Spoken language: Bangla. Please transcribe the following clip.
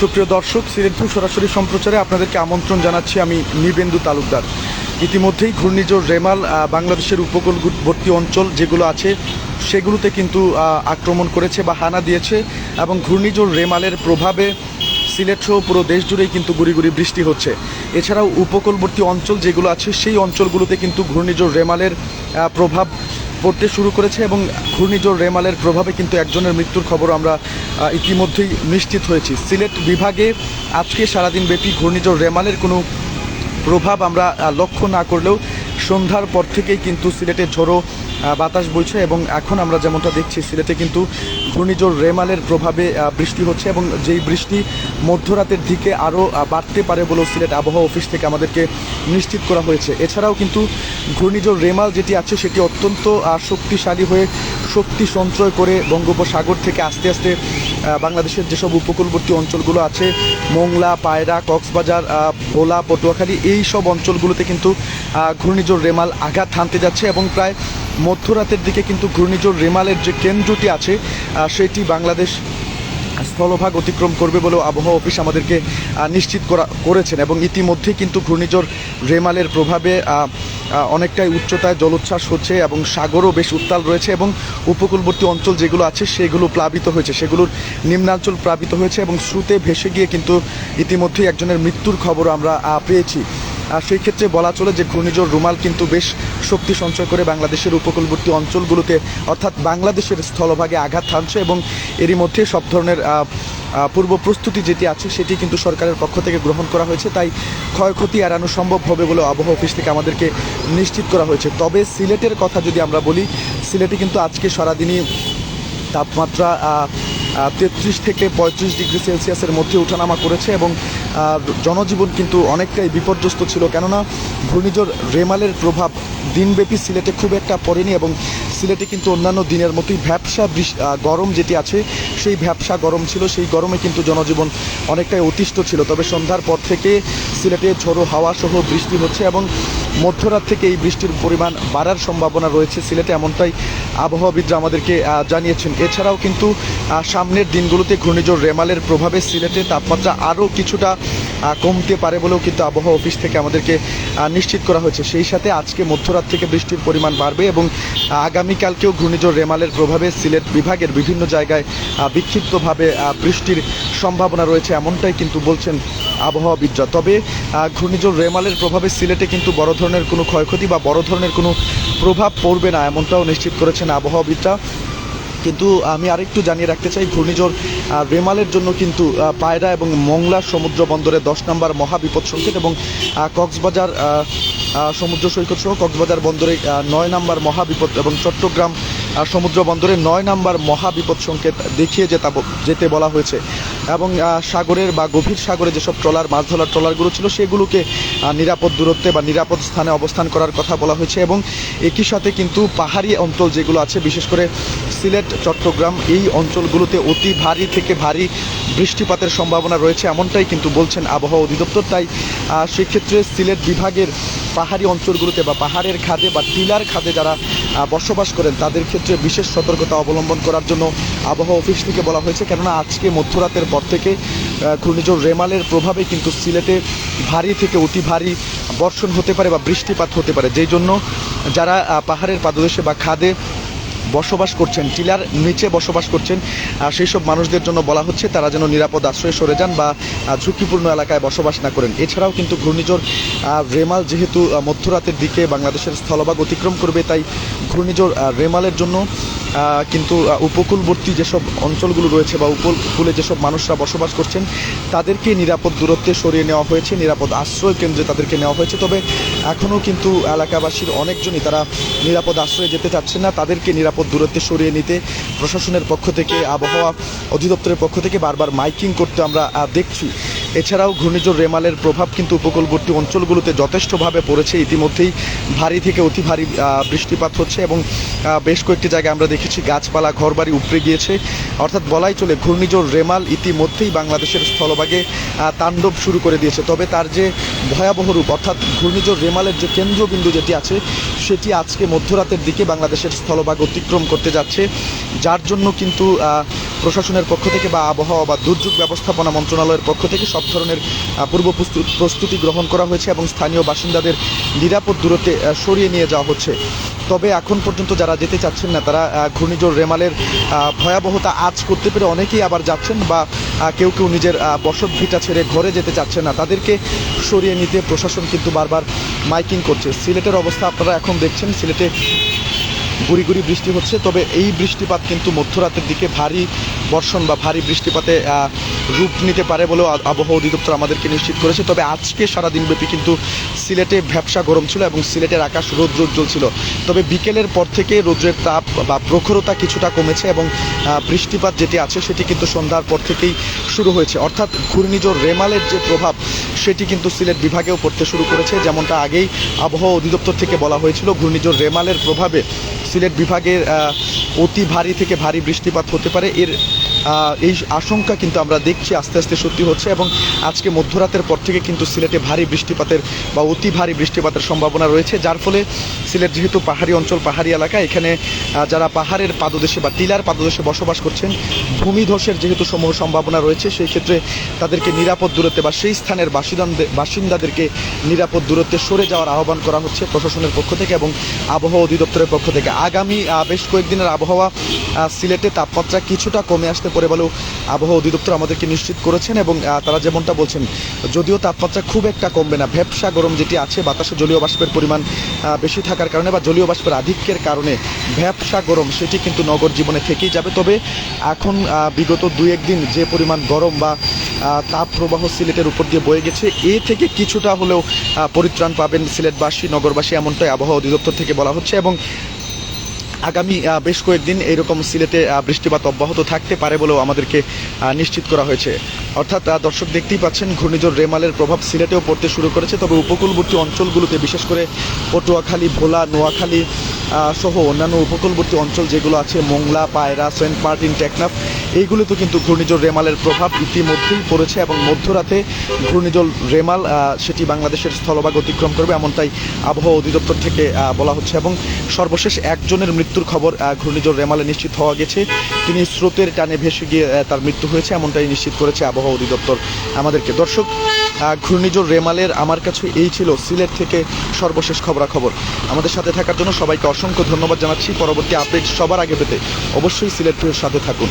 সুপ্রিয় দর্শক সিলেটভূ সরাসরি সম্প্রচারে আপনাদেরকে আমন্ত্রণ জানাচ্ছি আমি নিবেন্দু তালুকদার। ইতিমধ্যেই ঘূর্ণিঝড় রেমাল বাংলাদেশের উপকূলবর্তী অঞ্চল যেগুলো আছে, সেগুলোতে কিন্তু আক্রমণ করেছে বা হানা দিয়েছে এবং ঘূর্ণিঝড় রেমালের প্রভাবে সিলেট সহ পুরো দেশ জুড়েই কিন্তু গুড়ি গুড়ি বৃষ্টি হচ্ছে। এছাড়াও উপকূলবর্তী অঞ্চল যেগুলো আছে, সেই অঞ্চলগুলোতে কিন্তু ঘূর্ণিঝড় রেমালের প্রভাব পড়তে শুরু করেছে এবং ঘূর্ণিঝড় রেমালের প্রভাবে কিন্তু একজনের মৃত্যুর খবর আমরা ইতিমধ্যেই নিশ্চিত হয়েছি। সিলেট বিভাগে আজকে সারাদিন ব্যাপী ঘূর্ণিঝড় রেমালের কোনো প্রভাব আমরা লক্ষ্য না করলেও সন্ধ্যার পর থেকেই কিন্তু সিলেটে ঝোড়ো বাতাস বইছে এবং এখন আমরা যেমনটা দেখছি, সিলেটে কিন্তু ঘূর্ণিঝড় রেমালের প্রভাবে বৃষ্টি হচ্ছে এবং যেই বৃষ্টি মধ্যরাতের দিকে আরও বাড়তে পারে বলেও সিলেট আবহাওয়া অফিস থেকে আমাদেরকে নিশ্চিত করা হয়েছে। এছাড়াও কিন্তু ঘূর্ণিঝড় রেমাল যেটি আছে, সেটি অত্যন্ত শক্তিশালী হয়ে শক্তি সঞ্চয় করে বঙ্গোপসাগর থেকে আস্তে আস্তে বাংলাদেশের যেসব উপকূলবর্তী অঞ্চলগুলো আছে, মোংলা, পায়রা, কক্সবাজার ভোলা, পটুয়াখালী, এই সব অঞ্চলগুলোতে কিন্তু ঘূর্ণিঝড় রেমাল আঘাত হানতে যাচ্ছে এবং প্রায় মধ্যরাতের দিকে কিন্তু ঘূর্ণিঝড় রেমালের যে কেন্দ্রটি আছে সেটি বাংলাদেশ স্থলভাগ অতিক্রম করবে বলেও আবহাওয়া অফিস আমাদেরকে নিশ্চিত করা করেছেন এবং ইতিমধ্যেই কিন্তু ঘূর্ণিঝড় রেমালের প্রভাবে অনেকটাই উচ্চতায় জলোচ্ছ্বাস হচ্ছে এবং সাগরও বেশ উত্তাল রয়েছে এবং উপকূলবর্তী অঞ্চল যেগুলো আছে সেগুলো প্লাবিত হয়েছে। সেগুলোর নিম্নাঞ্চল প্লাবিত হয়েছে এবং স্রোতে ভেসে গিয়ে কিন্তু ইতিমধ্যেই একজনের মৃত্যুর খবর আমরা পেয়েছি। সেই ক্ষেত্রে বলা চলে যে ঘূর্ণিঝড় রুমাল কিন্তু বেশ শক্তি সঞ্চয় করে বাংলাদেশের উপকূলবর্তী অঞ্চলগুলোতে অর্থাৎ বাংলাদেশের স্থলভাগে আঘাত হানছে এবং এরই মধ্যে সব ধরনের পূর্ব প্রস্তুতি যেটি আছে সেটি কিন্তু সরকারের পক্ষ থেকে গ্রহণ করা হয়েছে। তাই ক্ষয়ক্ষতি এড়ানো সম্ভব হবে বলে আবহাওয়া অফিস থেকে আমাদেরকে নিশ্চিত করা হয়েছে। তবে সিলেটের কথা যদি আমরা বলি, সিলেটে কিন্তু আজকে সারাদিনই তাপমাত্রা তেত্রিশ থেকে পঁয়ত্রিশ ডিগ্রি সেলসিয়াসের মধ্যে ওঠানামা করেছে এবং জনজীবন কিন্তু অনেকটাই বিপর্যস্ত ছিল। কেননা ঘূর্ণিঝড় রেমালের প্রভাব দিনব্যাপী সিলেটে খুব একটা পড়েনি এবং সিলেটে কিন্তু অন্যান্য দিনের মতোই ভ্যাবসা গরম যেটি আছে, সেই ভ্যাবসা গরম ছিল। সেই গরমে কিন্তু জনজীবন অনেকটাই অতিষ্ঠ ছিল। তবে সন্ধ্যার পর থেকে সিলেটে ঝোড়ো হাওয়া সহ বৃষ্টি হচ্ছে এবং মধ্যরাত থেকে এই বৃষ্টির পরিমাণ বাড়ার সম্ভাবনা রয়েছে সিলেটে এমনটাই আবহাওয়াবিদরা আমাদেরকে জানিয়েছেন। এছাড়াও কিন্তু সামনের দিনগুলোতে ঘূর্ণিঝড় রেমালের প্রভাবে সিলেটে তাপমাত্রা আরও কিছুটা কমতে পারে বলেও কিন্তু আবহাওয়া অফিস থেকে আমাদেরকে নিশ্চিত করা হয়েছে। সেই সাথে আজকে মধ্যরাত থেকে বৃষ্টির পরিমাণ বাড়বে এবং আগামীকালকেও ঘূর্ণিঝড় রেমালের প্রভাবে সিলেট বিভাগের বিভিন্ন জায়গায় বিক্ষিপ্তভাবে বৃষ্টির সম্ভাবনা রয়েছে এমনটাই কিন্তু বলছেন আবহাওয়াবিদরা তবে ঘূর্ণিঝড় রেমালের প্রভাবে সিলেটে কিন্তু বড় ধরনের কোনো ক্ষয়ক্ষতি বা বড় ধরনের কোনো প্রভাব পড়বে না এমনটাও নিশ্চিত করেছেন আবহাওয়াবিদরা কিন্তু আমি আরেকটু জানিয়ে রাখতে চাই, ঘূর্ণিঝড় রেমালের জন্য কিন্তু পায়রা এবং মংলা সমুদ্র বন্দরে দশ নম্বর মহাবিপদ সংকেত এবং কক্সবাজার সমুদ্র সৈকত সহ কক্সবাজার বন্দরে নয় নম্বর মহাবিপদ এবং চট্টগ্রাম সমুদ্র বন্দরে নয় নম্বর মহাবিপদ সংকেত দেখিয়ে যেতে যেতে বলা হয়েছে। এবং সাগরের বা গভীর সাগরে যেসব ট্রলার, মাছ ধরার ট্রলারগুলো ছিল, সেগুলোকে নিরাপদ দূরত্বে বা নিরাপদ স্থানে অবস্থান করার কথা বলা হয়েছে এবং একই সাথে কিন্তু পাহাড়ি অঞ্চল যেগুলো আছে, বিশেষ করে সিলেট, চট্টগ্রাম, এই অঞ্চলগুলোতে অতি ভারী থেকে ভারী বৃষ্টিপাতের সম্ভাবনা রয়েছে, এমনটাই কিন্তু বলছেন আবহাওয়া অধিদপ্তর। তাই সেক্ষেত্রে সিলেট বিভাগের পাহাড়ি অঞ্চলগুলোতে বা পাহাড়ের খাদে বা টিলার খাদে যারা বসবাস করেন, তাদের ক্ষেত্রে বিশেষ সতর্কতা অবলম্বন করার জন্য আবহাওয়া অফিস থেকে বলা হয়েছে। কেননা আজকে মধ্যরাতের পর থেকে ঘূর্ণিঝড় রেমালের প্রভাবে কিন্তু সিলেটে ভারী থেকে অতি ভারী বর্ষণ হতে পারে বা বৃষ্টিপাত হতে পারে। যেই জন্য যারা পাহাড়ের পাদদেশে বা খাদে বসবাস করছেন, টিলার নিচে বসবাস করছেন সেই সব মানুষদের জন্য বলা হচ্ছে তারা যেন নিরাপদ আশ্রয়ে সরে যান বা ঝুঁকিপূর্ণ এলাকায় বসবাস না করেন। এছাড়াও কিন্তু ঘূর্ণিঝড় রেমাল যেহেতু মধ্যরাতের দিকে বাংলাদেশের স্থলভাগ অতিক্রম করবে, তাই ঘূর্ণিঝড় রেমালের জন্য কিন্তু উপকূলবর্তী যেসব অঞ্চলগুলো রয়েছে বা উপকূলে যেসব মানুষরা বসবাস করছেন, তাদেরকে নিরাপদ দূরত্বে সরিয়ে নেওয়া হয়েছে, নিরাপদ আশ্রয় কেন্দ্রে তাদেরকে নেওয়া হয়েছে। তবে এখনও কিন্তু এলাকাবাসীর অনেকজনই তারা নিরাপদ আশ্রয়ে যেতে চাচ্ছেন না। তাদেরকে নিরাপদ দূরত্বে সরিয়ে নিতে প্রশাসনের পক্ষ থেকে, আবহাওয়া অধিদপ্তরের পক্ষ থেকে বারবার মাইকিং করতে আমরা দেখছি। এছাড়াও ঘূর্ণিঝড় রেমালের প্রভাব কিন্তু উপকূলবর্তী অঞ্চলগুলোতে যথেষ্টভাবে পড়েছে। ইতিমধ্যেই ভারী থেকে অতি ভারী বৃষ্টিপাত হচ্ছে এবং বেশ কয়েকটি জায়গায় আমরা দেখেছি গাছপালা, ঘরবাড়ি উপড়ে গিয়েছে। অর্থাৎ বলাই চলে ঘূর্ণিঝড় রেমাল ইতিমধ্যেই বাংলাদেশের স্থলভাগে তাণ্ডব শুরু করে দিয়েছে। তবে তার যে ভয়াবহ রূপ, অর্থাৎ ঘূর্ণিঝড় রেমালের যে কেন্দ্রবিন্দু যেটি আছে, সেটি আজকে মধ্যরাতের দিকে বাংলাদেশের স্থলভাগ অতিক্রম করতে যাচ্ছে। যার জন্য কিন্তু প্রশাসনের পক্ষ থেকে বা আবহাওয়া বা দুর্যোগ ব্যবস্থাপনা মন্ত্রণালয়ের পক্ষ থেকে সব ধরনের পূর্ব প্রস্তু- প্রস্তুতি গ্রহণ করা হয়েছে এবং স্থানীয় বাসিন্দাদের নিরাপদ দূরত্বে সরিয়ে নিয়ে যাওয়া হচ্ছে। তবে এখন পর্যন্ত যারা যেতে চাচ্ছেন না, তারা ঘূর্ণিঝড় রেমালের ভয়াবহতা আজ করতে পেরে অনেকেই আবার যাচ্ছেন বা কেউ কেউ নিজের বসত ভিটা ছেড়ে ঘরে যেতে চাচ্ছেন না। তাদেরকে সরিয়ে নিতে প্রশাসন কিন্তু বারবার মাইকিং করছে। সিলেটের অবস্থা আপনারা এখন দেখছেন। সিলেটে গুড়ি গুড়ি বৃষ্টি হচ্ছে, তবে এই বৃষ্টিপাত কিন্তু মধ্যরাতের দিকে ভারী বর্ষণ বা ভারী বৃষ্টিপাতে রূপ নিতে পারে বলেও আবহাওয়া অধিদপ্তর আমাদেরকে নিশ্চিত করেছে। তবে আজকে সারা দিনব্যাপী কিন্তু সিলেটে ভ্যাবসা গরম ছিল এবং সিলেটের আকাশ রৌদ্র উজ্জ্বল ছিল তবে বিকেলের পর থেকে রৌদ্রের তাপ বা প্রখরতা কিছুটা কমেছে এবং বৃষ্টিপাত যেটি আছে সেটি কিন্তু সন্ধ্যার পর থেকেই শুরু হয়েছে। অর্থাৎ ঘূর্ণিঝড় রেমালের যে প্রভাব, সেটি কিন্তু সিলেট বিভাগেও পড়তে শুরু করেছে। যেমনটা আগেই আবহাওয়া অধিদপ্তর থেকে বলা হয়েছিল, ঘূর্ণিঝড় রেমালের প্রভাবে সিলেট বিভাগের অতি ভারী থেকে ভারী বৃষ্টিপাত হতে পারে। এর এই আশঙ্কা কিন্তু আমরা দেখছি, আস্তে আস্তে সত্যি হচ্ছে এবং আজকে মধ্যরাতের পর থেকে কিন্তু সিলেটে ভারী বৃষ্টিপাতের বা অতি ভারী বৃষ্টিপাতের সম্ভাবনা রয়েছে, যার ফলে সিলেট যেহেতু পাহাড়ি অঞ্চল, পাহাড়ি এলাকা, এখানে যারা পাহাড়ের পাদদেশে বা টিলার পাদদেশে বসবাস করছেন, ভূমিধসের যেহেতু সমূহ সম্ভাবনা রয়েছে, সেই ক্ষেত্রে তাদেরকে নিরাপদ দূরত্বে বা সেই স্থানের বাসিন্দাদের, বাসিন্দাদেরকে নিরাপদ দূরত্বে সরে যাওয়ার আহ্বান করা হচ্ছে প্রশাসনের পক্ষ থেকে এবং আবহাওয়া অধিদপ্তরের পক্ষ থেকে। আগামী বেশ কয়েকদিনের আবহাওয়া সিলেটে তাপমাত্রা কিছুটা কমে আসতে বলেও আবহাওয়া অধিদপ্তর আমাদেরকে নিশ্চিত করেছেন এবং তারা যেমনটা বলছেন, যদিও তাপমাত্রা খুব একটা কমবে না। ভ্যাবসা গরম যেটি আছে, বাতাসে জলীয় বাষ্পের পরিমাণ বেশি থাকার কারণে বা জলীয় বাষ্পের আধিক্যের কারণে ভ্যাবসা গরম সেটি কিন্তু নগর জীবনে থেকেই যাবে। তবে এখন বিগত দুই একদিন যে পরিমাণ গরম বা তাপ প্রবাহ সিলেটের উপর দিয়ে বয়ে গেছে, এ থেকে কিছুটা হলেও পরিত্রাণ পাবেন সিলেটবাসী, নগরবাসী, এমনটাই আবহাওয়া অধিদপ্তর থেকে বলা হচ্ছে এবং আগামী বেশ কয়েকদিন এইরকম সিলেটে বৃষ্টিপাত অব্যাহত থাকতে পারে বলেও আমাদেরকে নিশ্চিত করা হয়েছে। অর্থাৎ দর্শক দেখতেই পাচ্ছেন, ঘূর্ণিঝড় রেমালের প্রভাব সিলেটেও পড়তে শুরু করেছে। তবে উপকূলবর্তী অঞ্চলগুলোতে, বিশেষ করে পটুয়াখালী, ভোলা, নোয়াখালী সহ অন্যান্য উপকূলবর্তী অঞ্চল যেগুলো আছে, মোংলা, পায়রা, সেন্ট মার্টিন, টেকনাফ, এইগুলোতে কিন্তু ঘূর্ণিঝড় রেমালের প্রভাব ইতিমধ্যেই পড়েছে এবং মধ্যরাতে ঘূর্ণিঝড় রেমাল সেটি বাংলাদেশের স্থলভাগ অতিক্রম করবে, এমনটাই আবহাওয়া অধিদপ্তর থেকে বলা হচ্ছে। এবং সর্বশেষ একজনের মৃত্যুর খবর ঘূর্ণিঝড় রেমালে নিশ্চিত হওয়া গেছে। তিনি স্রোতের টানে ভেসে গিয়ে তার মৃত্যু হয়েছে, এমনটাই নিশ্চিত করেছে আবহাওয়া অধিদপ্তর আমাদেরকে। দর্শক ঘূর্ণিঝড় রেমালের আমার কাছে এই ছিল সিলেট থেকে সর্বশেষ খবরাখবর। আমাদের সাথে থাকার জন্য সবাইকে অসংখ্য ধন্যবাদ জানাচ্ছি। পরবর্তী আপডেট সবার আগে পেতে অবশ্যই সিলেট সাথে থাকুন।